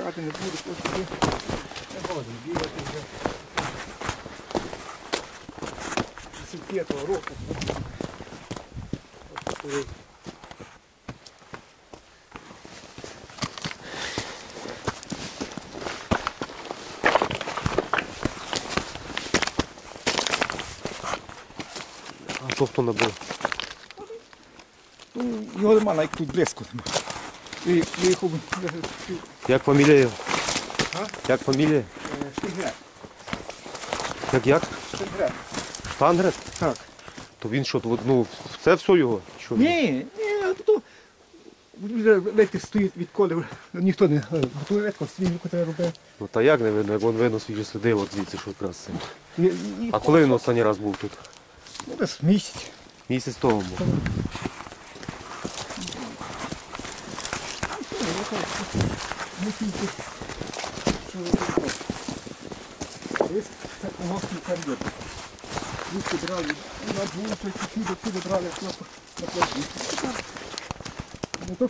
бігати не буду, просто не годен бігати вже. 75-го року. А то хто набив? Ну, його нема навіть тут близько нема. І виїхав Як фамілія? його? Як фамілія? Штигрет. Як як? Штигрет. Штангрет? Так. То він що, то, ну, це все його? Що? він? Ні, ні, то ледь стоїть відколи, ніхто не готує ветко, свій треба робити. Ну та як не видно, як він видно свіжі сліди, от звідси, що якраз це. І- і- А коли він останній раз був тут? Ну, десь місяць. Місяць тому був. Не тільки, Есть гості кар'єр. Звідки брали, на двох, чуть-чуть, брали, на то